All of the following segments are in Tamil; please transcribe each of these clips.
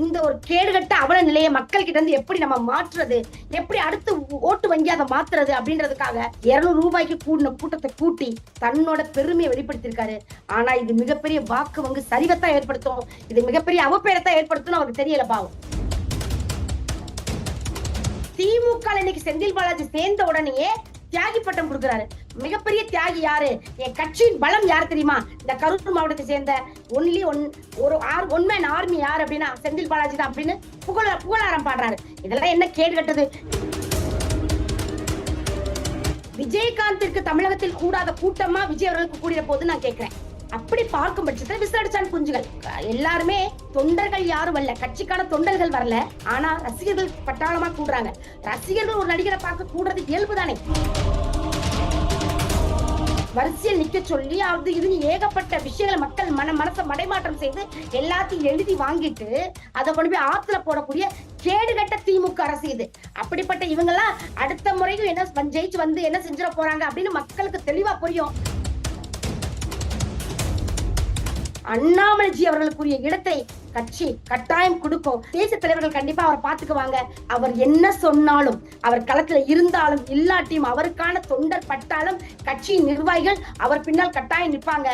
இந்த ஒரு கேடுகட்ட அவல நிலையை மக்கள் கிட்ட இருந்து எப்படி நம்ம மாற்றுறது? எப்படி அடுத்து ஓட்டு வங்கி அதை மாத்துறது அப்படின்றதுக்காக இருநூறு ரூபாய்க்கு கூடின கூட்டத்தை கூட்டி தன்னோட பெருமையை வெளிப்படுத்தியிருக்காரு. ஆனா இது மிகப்பெரிய வாக்கு வங்கு சரிவத்தான் ஏற்படுத்தும். இது மிகப்பெரிய அவப்பெயரத்தான் ஏற்படுத்தும் அவருக்கு தெரியல பாவம். திமுக இன்னைக்கு செந்தில் பாலாஜி சேர்ந்த உடனேயே தியாகி பட்டம் கொடுக்குறாரு. மிகப்பெரிய தியாகி யாரு? என் கட்சியின் பலம் யார் தெரியுமா? இந்த கரூர் மாவட்டத்தை சேர்ந்த ஒன்லி ஒன் ஒரு ஆர் ஒன்மேன் ஆர்மி யார் அப்படின்னா செந்தில் பாலாஜி தான் அப்படின்னு புகழ புகழாரம் பாடுறாரு. இதெல்லாம் என்ன கேடு கட்டது? விஜயகாந்திற்கு தமிழகத்தில் கூடாத கூட்டமா விஜய் அவர்களுக்கு கூடிய போது நான் கேட்கிறேன். அப்படி பார்க்கும் பட்சத்தில் விசாரிச்சான் குஞ்சுகள். எல்லாருமே தொண்டர்கள் யாரும் வரல. கட்சிக்கான தொண்டர்கள் வரல. ஆனா ரசிகர்கள் பட்டாளமா கூடுறாங்க. ரசிகர்கள் ஒரு நடிகரை பார்க்க கூடுறது இயல்பு தானே வரிசையில் நிக்க சொல்லி அது இது ஏகப்பட்ட விஷயங்களை மக்கள் மன மனசை மடைமாற்றம் செய்து எல்லாத்தையும் எழுதி வாங்கிட்டு அதை கொண்டு போய் ஆத்துல போடக்கூடிய கேடுகட்ட திமுக அரசு இது. அப்படிப்பட்ட இவங்கெல்லாம் அடுத்த முறையும் என்ன ஜெயிச்சு வந்து என்ன செஞ்சிட போறாங்க அப்படின்னு மக்களுக்கு தெளிவா புரியும். அண்ணாமலைஜி அவர்களுக்குரிய இடத்தை கட்சி கட்டாயம் கொடுக்கும். தேசிய தலைவர்கள் கண்டிப்பா அவரை பாத்துக்குவாங்க அவர் என்ன சொன்னாலும் அவர் களத்துல இருந்தாலும் இல்லாட்டியும் அவருக்கான தொண்டர் பட்டாலும் கட்சியின் நிர்வாகிகள் அவர் பின்னால் கட்டாயம் நிற்பாங்க.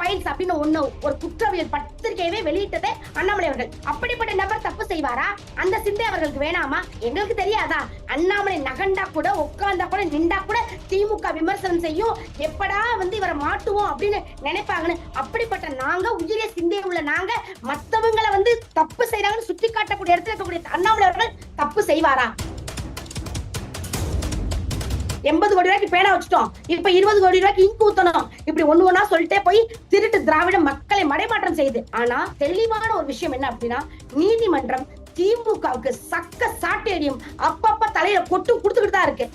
ஃபைல்ஸ் அப்படின்னு ஒண்ணு ஒரு குற்றவியல் பத்திரிகையவே வெளியிட்டதே அண்ணாமலை அவர்கள். அப்படிப்பட்ட நபர் தப்பு செய்வாரா? அந்த சிந்தை அவர்களுக்கு வேணாமா? எங்களுக்கு தெரியாதா? அண்ணாமலை நகண்டா கூட உட்கார்ந்தா கூட நின்றா கூட திமுக விமர்சனம் செய்யும். எப்படா வந்து இவரை மாட்டுவோம் அப்படின்னு நினைப்பாங்கன்னு. அப்படிப்பட்ட நாங்க உயிரிய சிந்தை உள்ள நாங்க மத்தவங்களை வந்து தப்பு செய்யறாங்கன்னு சுட்டி காட்டக்கூடிய இடத்துல இருக்கக்கூடிய அண்ணாமலை அவர்கள் தப்பு செய்வாரா? எண்பது கோடி ரூபாய்க்கு பேனா வச்சுட்டோம். இப்ப இருபது கோடி ரூபாய்க்கு இங்கு ஊத்தணும். இப்படி ஒண்ணு ஒன்னா சொல்லிட்டே போய் திருட்டு திராவிட மக்களை மடைமாற்றம் செய்யுது ஆனா தெளிவான ஒரு விஷயம் என்ன அப்படின்னா நீதிமன்றம் திமுகவுக்கு சக்க சாட்டேரியம் அப்பப்ப தலையில கொட்டு கொடுத்துக்கிட்டு தான் இருக்கு.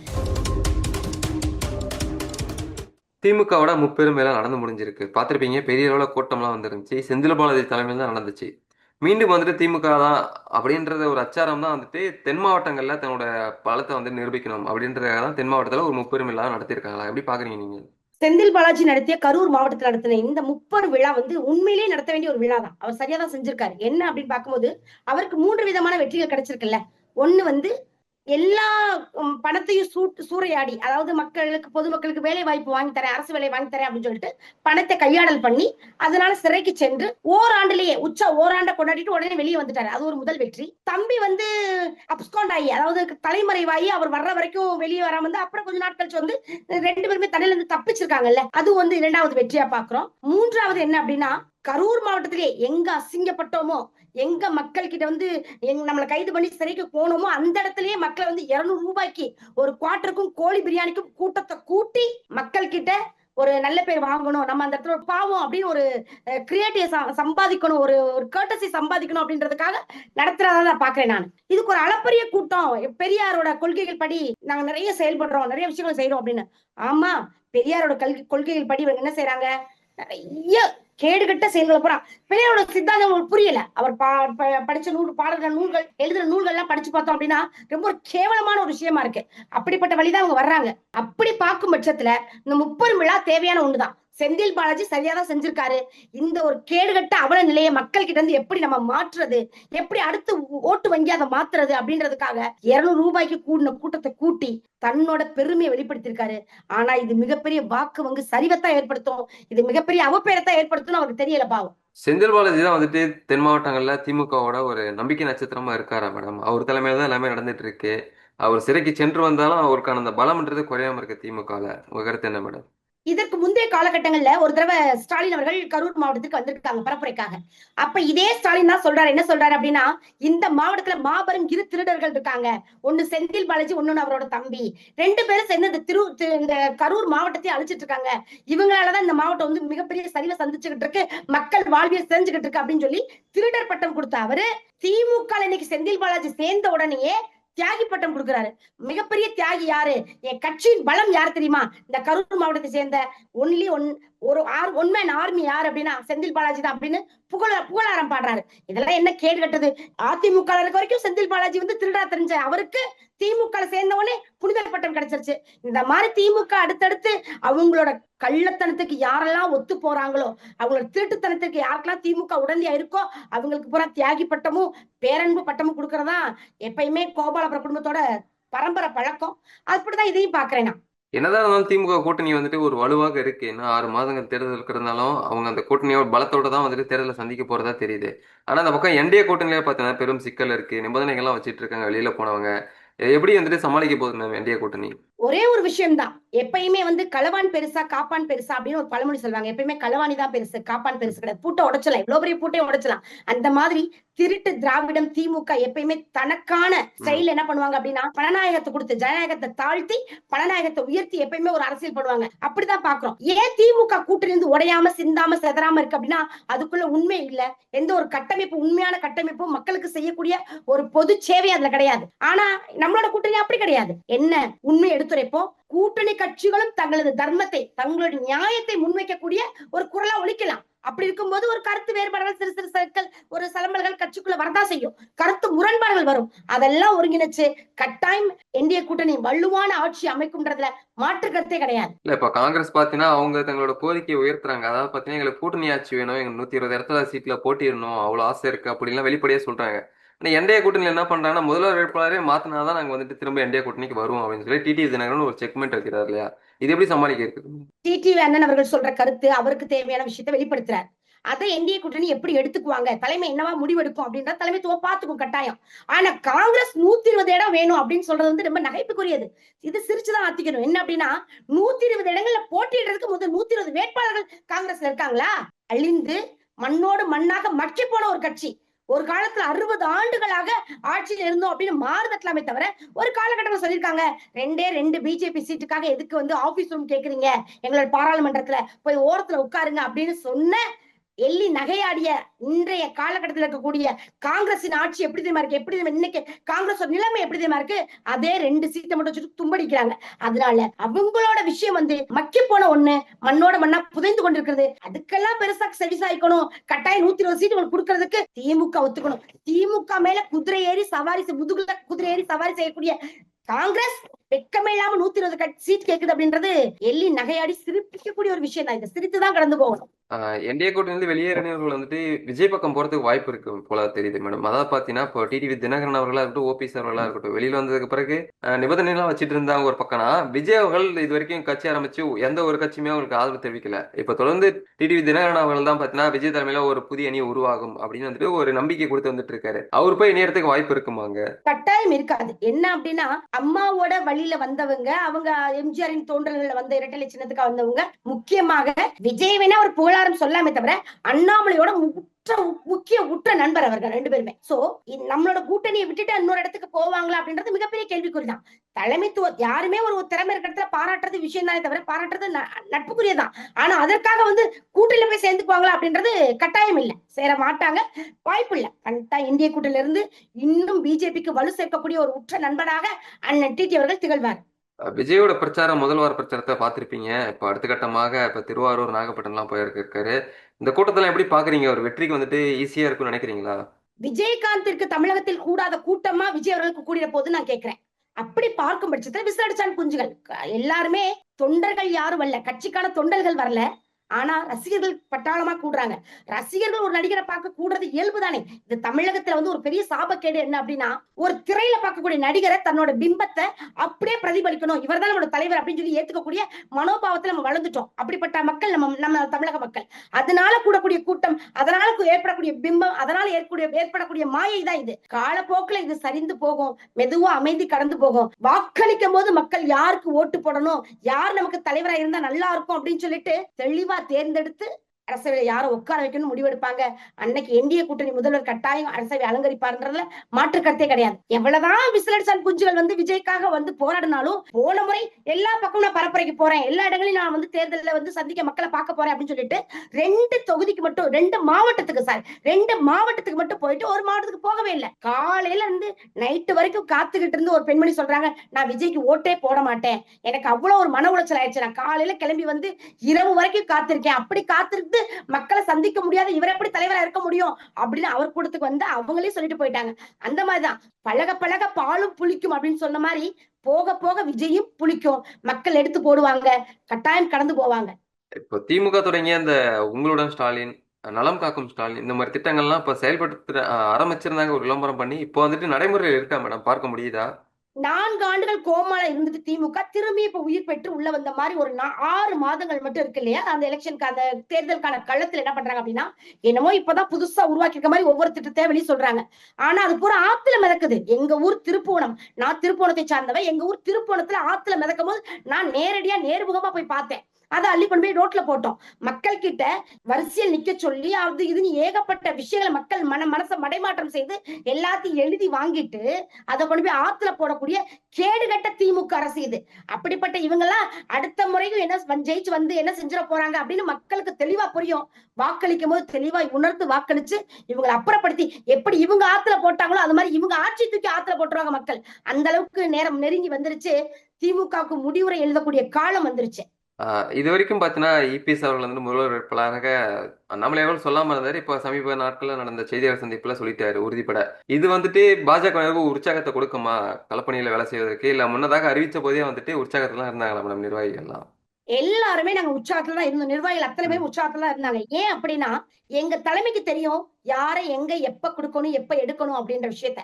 திமுகவோட முப்பெரும் வேலை நடந்து முடிஞ்சிருக்கு. பார்த்துருப்பீங்க பெரிய அளவில் கூட்டம்லாம் வந்துருந்துச்சு. செந்தில் பாலாஜி தலைமையில் தான் நடந்துச்சு. மீண்டும் வந்துட்டு திமுக தான் அப்படின்றத ஒரு அச்சாரம் தான் வந்துட்டு தென் மாவட்டங்களில் தன்னோட பலத்தை வந்து நிரூபிக்கணும் அப்படின்றதுக்காக தான் தென் மாவட்டத்தில் ஒரு முப்பெரும் விழா நடத்தியிருக்காங்களா? எப்படி பார்க்குறீங்க நீங்கள் செந்தில் பாலாஜி நடத்திய கரூர் மாவட்டத்தில் நடத்தின இந்த முப்பது விழா வந்து உண்மையிலேயே நடத்த வேண்டிய ஒரு விழா தான் அவர் சரியா தான் செஞ்சிருக்காரு. என்ன அப்படின்னு பார்க்கும்போது அவருக்கு மூன்று விதமான வெற்றிகள் கிடைச்சிருக்குல்ல. ஒன்னு வந்து எல்லா பணத்தையும் சூட்டு சூறையாடி அதாவது மக்களுக்கு பொதுமக்களுக்கு வேலை வாய்ப்பு வாங்கி தரேன் அரசு வேலை வாங்கி தரேன் அப்படின்னு சொல்லிட்டு பணத்தை கையாடல் பண்ணி அதனால சிறைக்கு சென்று ஓராண்டுலயே உச்ச ஓராண்டை கொண்டாடிட்டு உடனே வெளியே வந்துட்டாரு. அது ஒரு முதல் வெற்றி. தம்பி வந்து அப்ஸ்காண்ட் ஆகி அதாவது தலைமறைவாகி அவர் வர்ற வரைக்கும் வெளியே வராம வந்து அப்புறம் கொஞ்ச நாட்கள் கழிச்சு வந்து ரெண்டு பேருமே தண்ணில இருந்து தப்பிச்சிருக்காங்கல்ல. அது வந்து இரண்டாவது வெற்றியா பாக்குறோம் மூன்றாவது என்ன அப்படின்னா கரூர் மாவட்டத்திலே எங்க அசிங்கப்பட்டோமோ எங்க மக்கள் கிட்ட வந்து எங் நம்மளை கைது பண்ணி சிறைக்கு போனோமோ அந்த இடத்துலயே மக்களை வந்து இருநூறு ரூபாய்க்கு ஒரு குவார்டருக்கும் கோழி பிரியாணிக்கும் கூட்டத்தை கூட்டி மக்கள் கிட்ட ஒரு நல்ல பேர் வாங்கணும். நம்ம அந்த இடத்துல பாவம் அப்படின்னு ஒரு கிரியேட்டிவ் சம்பாதிக்கணும் ஒரு ஒரு கேட்டசி சம்பாதிக்கணும் அப்படின்றதுக்காக நடத்துறதா நான் பாக்குறேன் நான். இதுக்கு ஒரு அளப்பரிய கூட்டம். பெரியாரோட கொள்கைகள் படி நாங்க நிறைய செயல்படுறோம் நிறைய விஷயங்கள் செய்யறோம் அப்படின்னு. ஆமா பெரியாரோட கல்வி கொள்கைகள் படி இவங்க என்ன செய்யறாங்க நிறைய கேடுகட்ட செயல்களை போறான் பிள்ளையோட சித்தாந்தம் உங்களுக்கு புரியல. அவர் பா ப- படிச்ச நூல் பாடல்கள் நூல்கள் எழுதுற நூல்கள் எல்லாம் படிச்சு பார்த்தோம் அப்படின்னா ரொம்ப ஒரு கேவலமான ஒரு விஷயமா இருக்கு. அப்படிப்பட்ட வழிதான் அவங்க வர்றாங்க. அப்படி பார்க்கும் பட்சத்துல இந்த முப்பெரும் விழா தேவையான ஒண்ணுதான். செந்தில் பாலாஜி சரியாதான் செஞ்சிருக்காரு. இந்த ஒரு கேடுகட்ட அவல நிலையை மக்கள் கிட்ட இருந்து எப்படி நம்ம மாற்றுறது? எப்படி அடுத்து ஓட்டு வங்கி அதை மாத்துறது அப்படின்றதுக்காக இருநூறு ரூபாய்க்கு கூடின கூட்டத்தை கூட்டி தன்னோட பெருமையை வெளிப்படுத்தியிருக்காரு. ஆனா இது மிகப்பெரிய வாக்கு வங்கு சரிவத்தான் ஏற்படுத்தும். இது மிகப்பெரிய அவப்பெயரத்தான் ஏற்படுத்தும் அவருக்கு தெரியல பாவம். செந்தில் பாலாஜி தான் வந்துட்டு தென் மாவட்டங்களில் திமுகவோட ஒரு நம்பிக்கை நட்சத்திரமா இருக்காரா மேடம்? அவர் தலைமையில தான் எல்லாமே நடந்துட்டு இருக்கு. அவர் சிறைக்கு சென்று வந்தாலும் அவருக்கான அந்த பலம்ன்றது குறையாம இருக்கு திமுகல. உங்க கருத்து என்ன மேடம்? இதற்கு முந்தைய காலகட்டங்கள்ல ஒரு தடவை ஸ்டாலின் அவர்கள் கரூர் மாவட்டத்துக்கு வந்திருக்காங்க பரப்புரைக்காக. அப்ப இதே ஸ்டாலின் தான் சொல்றாரு. என்ன சொல்றாரு அப்படின்னா இந்த மாவட்டத்துல மாபெரும் இரு திருடர்கள் இருக்காங்க. ஒண்ணு செந்தில் பாலாஜி ஒன்னு அவரோட தம்பி. ரெண்டு பேரும் சேர்ந்து இந்த திரு இந்த கரூர் மாவட்டத்தை அழிச்சிட்டு இருக்காங்க. இவங்களாலதான் இந்த மாவட்டம் வந்து மிகப்பெரிய சரிவை சந்திச்சுக்கிட்டு இருக்கு. மக்கள் வாழ்வியல் செஞ்சுக்கிட்டு இருக்கு அப்படின்னு சொல்லி திருடர் பட்டம் கொடுத்த அவரு. திமுக இன்னைக்கு செந்தில் பாலாஜி சேர்ந்த உடனேயே தியாகி பட்டம் கொடுக்கிறாரு. மிகப்பெரிய தியாகி யாரு? என் கட்சியின் பலம் யார் தெரியுமா? இந்த கரூர் மாவட்டத்தை சேர்ந்த ஒன்லி ஒன் ஒரு ஆர் உண்மையான ஆர்மி யார் அப்படின்னா செந்தில் பாலாஜி தான் அப்படின்னு புகழ புகழாரம் பாடுறாரு. இதெல்லாம் என்ன கேடு கட்டது? அதிமுக இருக்க வரைக்கும் செந்தில் பாலாஜி வந்து திருடா தெரிஞ்ச அவருக்கு திமுக சேர்ந்த உடனே புனிதர் பட்டம் கிடைச்சிருச்சு. இந்த மாதிரி திமுக அடுத்தடுத்து அவங்களோட கள்ளத்தனத்துக்கு யாரெல்லாம் ஒத்து போறாங்களோ அவங்களோட திருட்டுத்தனத்துக்கு யாருக்கெல்லாம் திமுக உடந்தையா இருக்கோ அவங்களுக்கு பூரா தியாகி பட்டமும் பேரன்பு பட்டமும் கொடுக்கறதா எப்பயுமே கோபாலபுர குடும்பத்தோட பரம்பரை பழக்கம். அப்படிதான் இதையும் பாக்குறேன் நான். என்னதான் இருந்தாலும் திமுக கூட்டணி வந்துட்டு ஒரு வலுவாக இருக்கு. இன்னும் ஆறு மாதங்கள் தேர்தல் இருக்கிறதுனாலும் அவங்க அந்த கூட்டணியோட பலத்தோட தான் வந்துட்டு தேர்தலை சந்திக்க போறதா தெரியுது. ஆனா அந்த பக்கம் என்டிஏ கூட்டணியில பார்த்தீங்கன்னா பெரும் சிக்கல் இருக்கு. நிபந்தனைகள்லாம் வச்சிட்டு இருக்காங்க. வெளியில போனவங்க. எப்படி வந்துட்டு சமாளிக்க போகுது மேம் என்டிஏ கூட்டணி? ஒரே ஒரு விஷயம் தான் எப்பயுமே வந்து களவான் பெருசா காப்பான் பெருசா அப்படின்னு ஒரு பழமொழி சொல்லுவாங்க. எப்பயுமே களவாணி தான் பெருசு காப்பான் பெருசு கிடையாது. பூட்டை உடச்சலாம் இவ்வளவு பெரிய பூட்டையும் உடச்சலாம் அந்த மாதிரி திருட்டு திராவிடம் திமுக எப்பயுமே தனக்கான செயல் என்ன பண்ணுவாங்க அப்படின்னா பணநாயகத்தை கொடுத்து ஜனநாயகத்தை தாழ்த்தி பணநாயகத்தை உயர்த்தி எப்பயுமே ஒரு அரசியல் பண்ணுவாங்க அப்படிதான் பாக்குறோம் ஏன் திமுக கூட்டணி இருந்து உடையாம சிந்தாம செதறாம இருக்கு அப்படின்னா அதுக்குள்ள உண்மை இல்ல. எந்த ஒரு கட்டமைப்பு உண்மையான கட்டமைப்பும் மக்களுக்கு செய்யக்கூடிய ஒரு பொது சேவை அதுல கிடையாது. ஆனா நம்மளோட கூட்டணி அப்படி கிடையாது. என்ன உண்மை எடுத்துரைப்போம்? கூட்டணி கட்சிகளும் தங்களது தர்மத்தை தங்களுடைய நியாயத்தை முன்வைக்கக்கூடிய ஒரு குரலா ஒழிக்கலாம் அப்படி இருக்கும்போது ஒரு கருத்து வேறுபாடுகள் சிறு சிறு சர்க்கள் ஒரு சலம்பல்கள் கட்சிக்குள்ள வரதா செய்யும். கருத்து முரண்பாடுகள் வரும். அதெல்லாம் ஒருங்கிணைச்சு கட்டாயம் இந்திய கூட்டணி வலுவான ஆட்சி அமைக்கும்ன்றதுல மாற்று கருத்தே கிடையாது. இல்ல இப்ப காங்கிரஸ் பாத்தீங்கன்னா அவங்க தங்களோட கோரிக்கையை உயர்த்துறாங்க. அதாவது பாத்தீங்கன்னா எங்களுக்கு கூட்டணி ஆட்சி வேணும். எங்க நூத்தி இருபது இடத்துல சீட்ல போட்டிடணும் அவ்வளவு ஆசை இருக்கு. அப்படிலாம் வெளிப்படையா சொல்றாங்க. ஆனா என்டைய கூட்டணியில் என்ன பண்றாங்கன்னா முதல்வர் வேட்பாளரே மாத்தினாதான் நாங்கள் வந்துட்டு திரும்ப என்டைய கூட்டணிக்கு வருவோம் அப்படின்னு சொல்லி டிடி தினகரன் ஒரு செக்மெண்ட் வைக்கிறார் இல்லையா? இது எப்படி சமாளிக்க இருக்கு டிடி அண்ணன் அவர்கள் சொல்ற கருத்து அவருக்கு தேவையான விஷயத்தை வெளிப்படுத்துறாரு. அதை என்டிஏ கூட்டணி எப்படி எடுத்துக்குவாங்க? தலைமை என்னவா முடிவெடுக்கும் அப்படின்ற தலைமைத்துவம் பார்த்துக்கும் கட்டாயம். ஆனா காங்கிரஸ் நூத்தி இருபது இடம் வேணும் அப்படின்னு சொல்றது வந்து ரொம்ப நகைப்புக்குரியது. இது சிரிச்சுதான் ஆத்திக்கணும். என்ன அப்படின்னா நூத்தி இருபது இடங்கள்ல போட்டியிடுறதுக்கு முதல் நூத்தி இருபது வேட்பாளர்கள் காங்கிரஸ்ல இருக்காங்களா? அழிந்து மண்ணோடு மண்ணாக மக்கி போன ஒரு கட்சி. ஒரு காலத்துல அறுபது ஆண்டுகளாக ஆட்சியில் இருந்தோம் அப்படின்னு மாறுதட்டலாமே தவிர ஒரு காலகட்டத்தில் சொல்லியிருக்காங்க ரெண்டே ரெண்டு பிஜேபி சீட்டுக்காக எதுக்கு வந்து ஆபீஸ் ரூம் கேக்குறீங்க? எங்களோட பாராளுமன்றத்துல போய் ஓரத்துல உட்காருங்க அப்படின்னு சொன்ன எள்ளி நகையாடிய இன்றைய காலகட்டத்தில் இருக்கக்கூடிய காங்கிரசின் ஆட்சி எப்படி தெரியுமா இருக்கு? எப்படி இன்னைக்கு காங்கிரஸ் நிலைமை எப்படி தெரியுமா இருக்கு? அதே ரெண்டு சீட்டை மட்டும் வச்சுட்டு தும்படிக்கிறாங்க. அதனால அவங்களோட விஷயம் வந்து மக்கி போன ஒண்ணு மண்ணோட மண்ணா புதைந்து கொண்டிருக்கிறது. அதுக்கெல்லாம் பெருசா செவிசாய்க்கணும். கட்டாயம் நூத்தி இருபது சீட்டு கொடுக்கறதுக்கு திமுக ஒத்துக்கணும். திமுக மேல குதிரை ஏறி சவாரி முதுகுல குதிரை ஏறி சவாரி செய்யக்கூடிய காங்கிரஸ் வெக்கமே இல்லாம நூத்தி இருபது சீட் கேக்குது அப்படின்றது எள்ளி நகையாடி சிரிப்பிக்கக்கூடிய ஒரு விஷயம் தான். இதை சிரித்துதான் கடந்து போகணும். என்டிஏ கூட்டணியிலிருந்து வெளியேறினவர்கள் வந்துட்டு விஜய் பக்கம் போறதுக்கு வாய்ப்பு இருக்கு போல தெரியுது மேடம் அதாவது பாத்தீங்கன்னா இப்போ டிடிவி தினகரன் அவர்களா இருக்கட்டும் ஓபிஎஸ் அவர்களா இருக்கட்டும் வெளியில வந்ததுக்கு பிறகு அஹ், நிபந்தனைலாம் வச்சுட்டு இருந்தாங்க ஒரு பக்கம்னா விஜய் அவர்கள் இது வரைக்கும் கட்சி ஆரம்பிச்சு எந்த ஒரு கட்சியுமே அவங்களுக்கு ஆதரவு தெரிவிக்கல. இப்ப தொடர்ந்து டிடிவி தினகரன் அவர்கள் தான் பாத்தீங்கன்னா விஜய் தலைமையில ஒரு புதிய அணி உருவாகும் அப்படின்னு வந்துட்டு ஒரு நம்பிக்கை கொடுத்து வந்துட்டு இருக்காரு. அவர் போய் இணையறதுக்கு வாய்ப்பு இருக்குமாங்க? கட்டாயம் இருக்காது. என்ன அப்படின்னா அம்மாவோட வழியில வந்தவங்க அவங்க எம்ஜிஆரின் தோன்றல்கள் வந்த இரட்டலை சின்னத்துக்கு வந்தவங்க முக்கியமாக விஜய் வேணா ஒரு புகழாரம் சொல்லாமே தவிர அண்ணாமலையோட உற்ற முக்கிய உற்ற நண்பர் அவர்கள் ரெண்டு பேருமே. சோ நம்மளோட கூட்டணியை விட்டுட்டு இன்னொரு இடத்துக்கு போவாங்களா அப்படின்றது மிகப்பெரிய கேள்விக்குறிதான் தலைமைத்துவம் யாருமே ஒரு திறமை இருக்கிற இடத்துல பாராட்டுறது விஷயம் தானே தவிர பாராட்டுறது நட்புக்குரியதான் ஆனா அதற்காக வந்து கூட்டணியில போய் சேர்ந்துக்குவாங்களா அப்படின்றது கட்டாயம் இல்ல. சேர மாட்டாங்க. வாய்ப்பு இல்ல. கண்டா இந்திய கூட்டணியில இருந்து இன்னும் பிஜேபிக்கு வலு சேர்க்கக்கூடிய ஒரு உற்ற நண்பனாக அண்ணன் டிடி அவர்கள் திகழ்வார். விஜயோட பிரச்சாரம் முதல் வார பிரச்சாரத்தை பார்த்திருப்பீங்க. இப்போ அடுத்த கட்டமாக இப்போ திருவாரூர் நாகப்பட்டினம்லாம் போயிருக்காரு இந்த கூட்டத்தெல்லாம் எப்படி பாக்குறீங்க ஒரு வெற்றிக்கு வந்துட்டு ஈஸியா இருக்கும்னு நினைக்கிறீங்களா? விஜயகாந்திற்கு தமிழகத்தில் கூடாத கூட்டமா விஜய் அவர்களுக்கு கூடிய போது நான் கேட்கிறேன். அப்படி பார்க்கும் பட்சத்துல விசாரிச்சான் குஞ்சுகள். எல்லாருமே தொண்டர்கள் யாரும் வரல. கட்சிக்கான தொண்டர்கள் வரல. ஆனா ரசிகர்கள் பட்டாளமா கூடுறாங்க. ரசிகர்கள் ஒரு நடிகரை பார்க்க கூடுறது இயல்புதானே இது தமிழகத்துல வந்து ஒரு பெரிய சாபக்கேடு என்ன அப்படின்னா ஒரு திரையில பார்க்கக்கூடிய நடிகரை தன்னோட பிம்பத்தை அப்படியே பிரதிபலிக்கணும். இவர்தான் நம்மளோட தலைவர் அப்படின்னு சொல்லி ஏத்துக்கக்கூடிய மனோபாவத்துல நம்ம வளர்ந்துட்டோம். அப்படிப்பட்ட மக்கள் நம்ம நம்ம தமிழக மக்கள். அதனால கூடக்கூடிய கூட்டம் அதனால ஏற்படக்கூடிய பிம்பம் அதனால ஏற்படக்கூடிய ஏற்படக்கூடிய மாயை தான் இது. காலப்போக்குல இது சரிந்து போகும். மெதுவா அமைதி கடந்து போகும். வாக்களிக்கும் போது மக்கள் யாருக்கு ஓட்டு போடணும்? யார் நமக்கு தலைவரா இருந்தா நல்லா இருக்கும் அப்படின்னு சொல்லிட்டு தெளிவா தேர்ந்தெடுத்து அரசவையில யாரை உட்கார வைக்கணும்னு முடிவெடுப்பாங்க? அன்னைக்கு என்டிஏ கூட்டணி முதல்வர் கட்டாயம் அரசவை அலங்கரிப்பாருன்றதுல மாற்று கருத்தே கிடையாது. எவ்வளவுதான் விசிலடிசான் குஞ்சுகள் வந்து விஜய்க்காக வந்து போராடினாலும் போன முறை எல்லா பக்கமும் நான் பரப்புரைக்கு போறேன். எல்லா இடங்களையும் நான் வந்து தேர்தலில் வந்து சந்திக்க மக்களை பார்க்க போறேன் அப்படின்னு சொல்லிட்டு ரெண்டு தொகுதிக்கு மட்டும் ரெண்டு மாவட்டத்துக்கு சார் ரெண்டு மாவட்டத்துக்கு மட்டும் போயிட்டு ஒரு மாவட்டத்துக்கு போகவே இல்லை. காலையில இருந்து நைட்டு வரைக்கும் காத்துக்கிட்டு இருந்து ஒரு பெண்மணி சொல்றாங்க நான் விஜய்க்கு ஓட்டே போட மாட்டேன். எனக்கு அவ்வளவு ஒரு மன உளைச்சல் ஆயிடுச்சு. நான் காலையில கிளம்பி வந்து இரவு வரைக்கும் காத்திருக்கேன். அப்படி காத்திருந்து மக்களை சந்திக்க முடியாத இவர் எப்படி தலைவரா இருக்க முடியும்? அப்படின்னு அவர் கூட்டத்துக்கு வந்து அவங்களே சொல்லிட்டு போயிட்டாங்க. அந்த மாதிரிதான். பழக பழக பாலும் புளிக்கும் அப்படின்னு சொன்ன மாதிரி போக போக விஜயும் புளிக்கும். மக்கள் எடுத்து போடுவாங்க கட்டாயம் கடந்து போவாங்க. இப்போ திமுக தொடங்கிய அந்த உங்களுடன் ஸ்டாலின் நலம் காக்கும் ஸ்டாலின் இந்த மாதிரி திட்டங்கள்லாம் இப்போ செயல்படுத்த ஆரம்பிச்சிருந்தாங்க ஒரு விளம்பரம் பண்ணி இப்போ வந்துட்டு நடைமுறையில் இருக்கா மேடம்? பார்க்க முடியுதா? நான்கு ஆண்டுகள் கோமால இருந்துட்டு திமுக. திரும்பி இப்ப உயிர் பெற்று உள்ள வந்த மாதிரி ஒரு நா- ஆறு மாதங்கள் மட்டும் இருக்கு இல்லையா? அந்த எலெக்ஷனுக்கு அந்த தேர்தலுக்கான களத்துல என்ன பண்றாங்க அப்படின்னா என்னமோ இப்பதான் புதுசா உருவாக்கி இருக்க மாதிரி ஒவ்வொரு திட்டத்தை வெளியே சொல்றாங்க. ஆனா அது பூரா ஆத்துல மிதக்குது. எங்க ஊர் திருப்போணம். நான் திருப்போணத்தை சார்ந்தவன். எங்க ஊர் திருப்போணத்துல ஆத்துல மிதக்கும் போது நான் நேரடியா நேர்முகமா போய் பார்த்தேன். அதை அள்ளி கொண்டு போய் ரோட்ல போட்டோம். மக்கள் கிட்ட வரிசையில் நிக்க சொல்லி அது இதுன்னு ஏகப்பட்ட விஷயங்களை மக்கள் மன மனசை மடைமாற்றம் செய்து எல்லாத்தையும் எழுதி வாங்கிட்டு அதை கொண்டு போய் ஆத்துல போடக்கூடிய கேடுகட்ட திமுக அரசு இது. அப்படிப்பட்ட இவங்கெல்லாம் அடுத்த முறையும் என்ன ஜெயிச்சு வந்து என்ன செஞ்சிட போறாங்க அப்படின்னு மக்களுக்கு தெளிவா புரியும். வாக்களிக்கும் போது தெளிவா உணர்ந்து வாக்களிச்சு இவங்களை அப்புறப்படுத்தி எப்படி இவங்க ஆத்துல போட்டாங்களோ அது மாதிரி இவங்க ஆட்சி தூக்கி ஆத்துல போட்டுருவாங்க மக்கள். அந்த அளவுக்கு நேரம் நெருங்கி வந்துருச்சு. திமுகவுக்கு முடிவுரை எழுதக்கூடிய காலம் வந்துருச்சு. இது வரைக்கும் பார்த்தீங்கன்னா இபிஎஸ் அவர்கள் வந்து முதல்வர் வேட்பாளராக அண்ணாமலை அவர்கள் சொல்லாம இருந்தாரு. இப்போ சமீப நாட்கள்ல நடந்த செய்தியாளர் சந்திப்புல சொல்லிட்டாரு உறுதிப்பட. இது வந்துட்டு பாஜக உற்சாகத்தை கொடுக்குமா? களப்பணியில வேலை செய்வதற்கு இல்ல முன்னதாக அறிவிச்ச போதே வந்துட்டு உற்சாகத்துல இருந்தாங்களா மேடம் நிர்வாகிகள்லாம்? எல்லாருமே நாங்க உற்சாகத்துல தான் இருந்தோம். நிர்வாகிகள் அத்தனை பேரும் உற்சாகத்துல இருந்தாங்க. ஏன் அப்படின்னா எங்க தலைமைக்கு தெரியும் யாரை எங்க எப்ப கொடுக்கணும் எப்ப எடுக்கணும் அப்படின்ற விஷயத்த.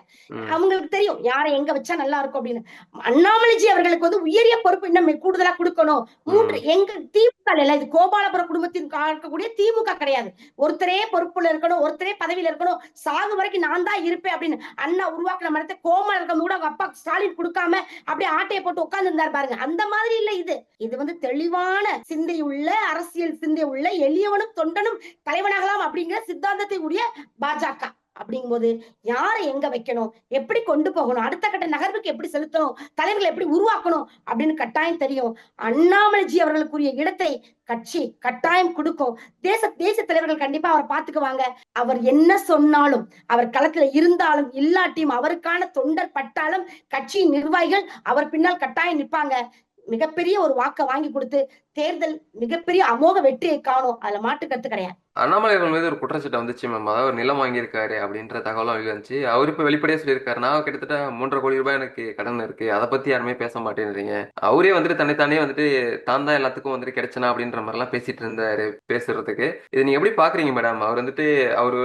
அவங்களுக்கு தெரியும் யாரை எங்க வச்சா நல்லா இருக்கும் அப்படின்னு. அண்ணாமலைஜி அவர்களுக்கு வந்து உயரிய பொறுப்பு இன்னும் கூடுதலா கொடுக்கணும். மூன்று எங்க திமுக இல்ல இது கோபாலபுரம் குடும்பத்தின் கா- இருக்கக்கூடிய திமுக கிடையாது. ஒருத்தரே பொறுப்புல இருக்கணும் ஒருத்தரே பதவியில இருக்கணும். சாகு வரைக்கும் நான் தான் இருப்பேன் அப்படின்னு அண்ணா உருவாக்குன மரத்தை கோமால இருக்கும் கூட அவங்க அப்பா ஸ்டாலின் கொடுக்காம அப்படியே ஆட்டையை போட்டு உட்கார்ந்து இருந்தார் பாருங்க. அந்த மாதிரி இல்ல இது. இது வந்து தெளிவான சிந்தை உள்ள அரசியல் சிந்தை உள்ள எளியவனும் தொண்டனும் தலைவனாகலாம் அப்படிங்கிற சித்தாந்தத்தை உடைய பாஜக அப்படிங்கும் போது யாரை எங்க வைக்கணும்? எப்படி கொண்டு போகணும்? அடுத்த கட்ட நகர்வுக்கு எப்படி செலுத்தணும்? தலைவர்களை எப்படி உருவாக்கணும்? அப்படின்னு கட்டாயம் தெரியும். அண்ணாமலைஜி அவர்களுக்குரிய இடத்தை கட்சி கட்டாயம் கொடுக்கும். தேச தேச தலைவர்கள் கண்டிப்பா அவரை பாத்துக்குவாங்க அவர் என்ன சொன்னாலும் அவர் களத்துல இருந்தாலும் இல்லாட்டியும் அவருக்கான தொண்டர் பட்டாலும் கட்சியின் நிர்வாகிகள் அவர் பின்னால் கட்டாயம் நிற்பாங்க. மிகப்பெரிய ஒரு வாக்க வாங்கி கொடுத்து தேர்தல் மிகப்பெரிய அமோக வெற்றியை காணும். அதுல மாற்று கருத்து கிடையாது. அண்ணாமலை அவர்கள் மீது ஒரு குற்றச்சாட்டு வந்துச்சு மேம் அதாவது ஒரு நிலம் வாங்கியிருக்காரு அப்படின்ற தகவலும் வந்துச்சு. அவர் இப்ப வெளிப்படையா சொல்லியிருக்காரு. நான் கிட்டத்தட்ட மூன்றரை கோடி ரூபாய் எனக்கு கடன் இருக்கு. அதை பத்தி யாருமே பேச மாட்டேன்றீங்க அவரே வந்துட்டு தன்னைத்தானே வந்துட்டு தான் தான் எல்லாத்துக்கும் வந்துட்டு கிடைச்சனா அப்படின்ற மாதிரி எல்லாம் பேசிட்டு இருந்தாரு பேசுறதுக்கு. இது நீங்க எப்படி பாக்குறீங்க மேடம் அவர் வந்துட்டு அவர்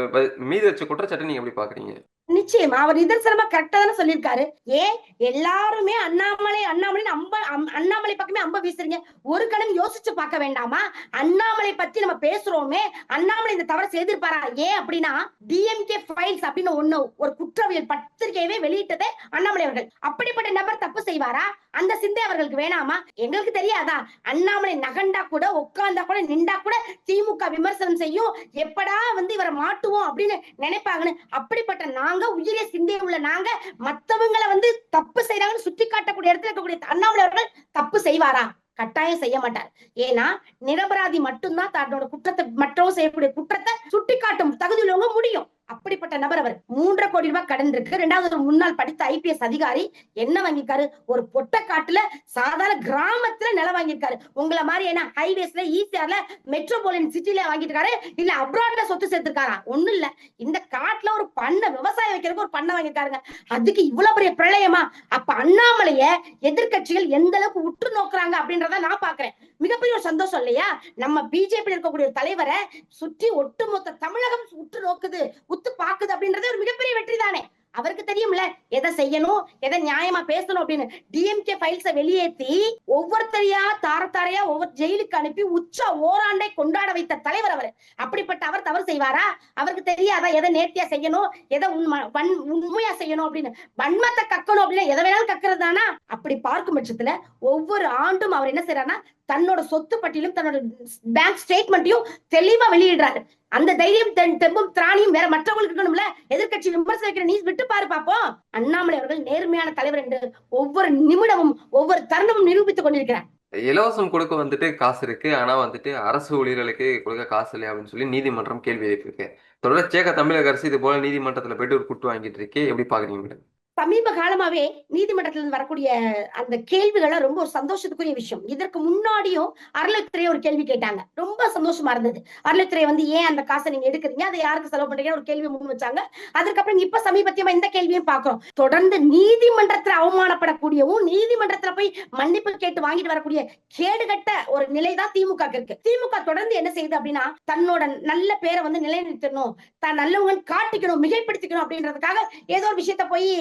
மீது வச்ச குற்றச்சாட்டை நீங்க எப்படி பாக்குறீங்க? நிச்சயமா. அவர் நிதர்சனமா கரெக்டா தானே சொல்லியிருக்காரு. ஏன்? எல்லாருமே அண்ணாமலை அண்ணாமலை அம்ப அம்- அண்ணாமலை பக்கமே அம்ப வீசுறீங்க. ஒரு கணம் யோசிச்சு பார்க்க வேண்டாமா? அண்ணாமலை பத்தி நம்ம பேசுறோமே. அண்ணாமலை இந்த தவறை செய்திருப்பாரா? ஏன் அப்படின்னா டிஎம்கே ஃபைல்ஸ் அப்படின்னு ஒண்ணு ஒரு குற்றவியல் பத்திரிகையவே வெளியிட்டதே அண்ணாமலை அவர்கள். அப்படிப்பட்ட நபர் தப்பு செய்வாரா? அந்த சிந்தை அவர்களுக்கு வேணாமா? எங்களுக்கு தெரியாதா? அண்ணாமலை நகண்டா கூட உட்கார்ந்தா கூட நின்றா கூட திமுக விமர்சனம் செய்யும். எப்படா வந்து இவரை மாட்டுவோம் அப்படின்னு நினைப்பாங்கன்னு? அப்படிப்பட்ட நாங்க உயிரிய சிந்தை உள்ள நாங்க மத்தவங்களை வந்து தப்பு செய்யறாங்கன்னு சுட்டி காட்டக்கூடிய இடத்துல இருக்கக்கூடிய அண்ணாமலை அவர்கள் தப்பு செய்வாரா? கட்டாயம் செய்ய மாட்டார். ஏன்னா நிரபராதி மட்டும்தான் தன்னோட குற்றத்தை மற்றவங்க செய்யக்கூடிய குற்றத்தை சுட்டி காட்டும் தகுதி உள்ளவங்க முடியும். அப்படிப்பட்ட நபர் அவர். மூன்றரை கோடி ரூபாய் கடன் இருக்கு. ரெண்டாவது ஒரு முன்னாள் படித்த ஐபிஎஸ் அதிகாரி. என்ன வாங்கியிருக்காரு? ஒரு பொட்டக்காட்டுல சாதாரண கிராமத்துல நிலம் வாங்கியிருக்காரு. உங்களை மாதிரி என்ன ஹைவேஸ்ல ஈசிஆர்ல மெட்ரோபாலியன் சிட்டில வாங்கிட்டு இருக்காரு இல்ல அப்ராட்ல சொத்து சேர்த்திருக்காரா? ஒண்ணும் இல்ல. இந்த காட்டுல ஒரு பண்ணை விவசாயம் வைக்கிறதுக்கு ஒரு பண்ணை வாங்கியிருக்காருங்க. அதுக்கு இவ்வளவு பெரிய பிரளயமா? அப்ப அண்ணாமலைய எதிர்க்கட்சிகள் எந்த அளவுக்கு உற்று நோக்குறாங்க அப்படின்றத நான் பாக்குறேன். மிகப்பெரிய ஒரு சந்தோஷம் இல்லையா? நம்ம பிஜேபி இருக்கக்கூடிய ஒரு தலைவரை சுற்றி ஒட்டுமொத்த தமிழகம் உற்று நோக்குது உத்து பாக்குது அப்படின்றதே ஒரு மிகப்பெரிய வெற்றி தானே அவருக்கு தெரியும்ல எதை செய்யணும் எதை நியாயமா பேசணும் அப்படின்னு. டிஎம்கே ஃபைல்ஸ வெளியேத்தி ஒவ்வொருத்தரையா தாரத்தாரையா ஒவ்வொரு ஜெயிலுக்கு அனுப்பி உச்ச ஓராண்டை கொண்டாட வைத்த தலைவர் அவர். அப்படிப்பட்ட அவர் தவறு செய்வாரா? அவருக்கு தெரியாதா எதை நேர்த்தியா செய்யணும் எதை உண்மை உண்மையா செய்யணும் அப்படின்னு. வன்மத்தை கக்கணும் அப்படின்னா எதை வேணாலும் கக்கிறது தானா அப்படி பார்க்கும் பட்சத்துல ஒவ்வொரு ஆண்டும் அவர் என்ன செய்யறாருன்னா தன்னோட சொத்து பட்டியலும் தன்னோட பேங்க் ஸ்டேட்மெண்ட்டையும் தெளிவா வெளியிடுறாரு. அந்த தைரியம் தெம்பும் திராணியும் வேற மற்றவங்களுக்கு இருக்கணும்ல? எதிர்கட்சி விமர்சிக்கிற நீ விட்டு பாரு பாப்போம். அண்ணாமலை அவர்கள் நேர்மையான தலைவர் என்று ஒவ்வொரு நிமிடமும் ஒவ்வொரு தருணமும் நிரூபித்துக் கொண்டிருக்கிறார். இலவசம் கொடுக்க வந்துட்டு காசு இருக்கு. ஆனா வந்துட்டு அரசு ஊழியர்களுக்கு கொடுக்க காசு இல்லை அப்படின்னு சொல்லி நீதிமன்றம் கேள்வி எழுப்பியிருக்கு. தொடர்ச்சியாக தமிழக அரசு இது போல நீதிமன்றத்துல போயிட்டு ஒரு குட்டு வாங்கிட்டு இருக்கே. எப்படி பாக்குறீங்க மேடம்? சமீப காலமாவே நீதிமன்றத்துல இருந்து வரக்கூடிய அந்த கேள்விகளை ரொம்ப ஒரு சந்தோஷத்துக்குரிய விஷயம். இதற்கு முன்னாடியும் அறநிலைத்துறை ஒரு கேள்வி கேட்டாங்க. ரொம்ப சந்தோஷமா இருந்தது. அறநிலைத்துறை வந்து ஏன் அந்த காசை நீங்க எடுக்கிறீங்க? அதை யாருக்கு செலவு பண்றீங்கன்னு ஒரு கேள்வி முன் வச்சாங்க. அதுக்கப்புறம் இப்ப சமீபத்தியமா இந்த கேள்வியும் பாக்குறோம் தொடர்ந்து நீதிமன்றத்துல அவமானப்படக்கூடியவும் நீதிமன்றத்துல போய் மன்னிப்பு கேட்டு வாங்கிட்டு வரக்கூடிய கேடுகட்ட ஒரு நிலைதான் திமுக இருக்கு. திமுக தொடர்ந்து என்ன செய்யுது அப்படின்னா தன்னோட நல்ல பேரை வந்து நிலைநிறுத்தணும். தான் நல்லவங்க காட்டிக்கணும் மிகைப்படுத்திக்கணும் அப்படின்றதுக்காக ஏதோ ஒரு விஷயத்த போய்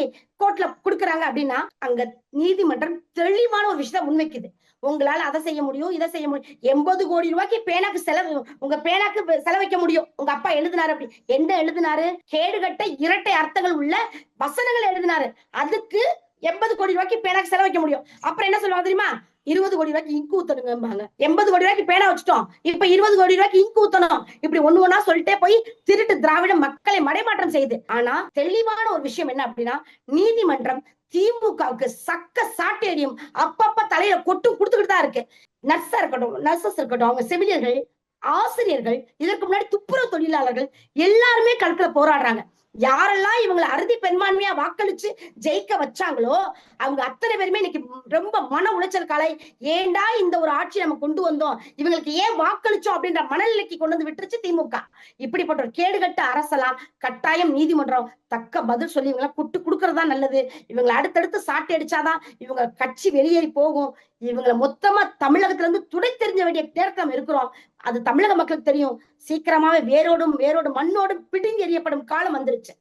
கோர்ட்ல குடுக்குறாங்க அப்படின்னா அங்க நீதிமன்றம் தெளிவான ஒரு விஷயத்த முன்வைக்குது. உங்களால அதை செய்ய முடியும் இதை செய்ய முடியும். எண்பது கோடி ரூபாய்க்கு பேனாக்கு செலவு உங்க பேனாக்கு செலவைக்க முடியும். உங்க அப்பா எழுதினாரு அப்படி. என்ன எழுதினாரு? கேடுகட்ட இரட்டை அர்த்தங்கள் உள்ள வசனங்கள் எழுதினாரு. அதுக்கு எண்பது கோடி ரூபாய்க்கு பேனாக்கு செலவைக்க முடியும். அப்புறம் என்ன சொல்லுவாங்க தெரியுமா? இருபது கோடி ரூபாய்க்கு இங்கு ஊத்தணுங்கம்பாங்க. எண்பது கோடி ரூபாய்க்கு பேனா வச்சுட்டோம். இப்ப இருபது கோடி ரூபாய்க்கு இங்கு ஊத்தணும். இப்படி ஒண்ணு ஒண்ணா சொல்லிட்டே போய் திருட்டு திராவிட மக்களை மடைமாற்றம் செய்யுது ஆனா தெளிவான ஒரு விஷயம் என்ன அப்படின்னா நீதிமன்றம் திமுகவுக்கு சக்க சாட்டேரியம் அப்பப்ப தலையில கொட்டும் கொடுத்துக்கிட்டு தான் இருக்கு. நர்ஸா இருக்கட்டும் நர்சஸ் இருக்கட்டும் அவங்க செவிலியர்கள் ஆசிரியர்கள் இதற்கு முன்னாடி துப்புரவு தொழிலாளர்கள் எல்லாருமே களத்துல போராடுறாங்க. யாரெல்லாம் இவங்களை அறுதி பெரும்பான்மையா வாக்களிச்சு ஜெயிக்க வச்சாங்களோ அவங்க அத்தனை பேருமே இன்னைக்கு ரொம்ப மன உளைச்சல் காலை ஏண்டா இந்த ஒரு ஆட்சி நம்ம கொண்டு வந்தோம்? இவங்களுக்கு ஏன் வாக்களிச்சோம் அப்படின்ற மனநிலைக்கு கொண்டு வந்து விட்டுருச்சு திமுக. இப்படிப்பட்ட ஒரு கேடுகட்ட அரசெல்லாம் கட்டாயம் நீதிமன்றம் தக்க பதில் சொல்லி இவங்களை குட்டு கொடுக்கறதா நல்லது. இவங்களை அடுத்தடுத்து சாட்டை அடிச்சாதான் இவங்க கட்சி வெளியேறி போகும். இவங்களை மொத்தமா தமிழகத்துல இருந்து துடை தெரிஞ்ச வேண்டிய நேரத்துல நம்ம இருக்கிறோம். அது தமிழக மக்களுக்கு தெரியும். சீக்கிரமாவே வேரோடும் வேரோடும் மண்ணோடும் பிடுங்கி எறியப்படும் காலம் வந்துருச்சு.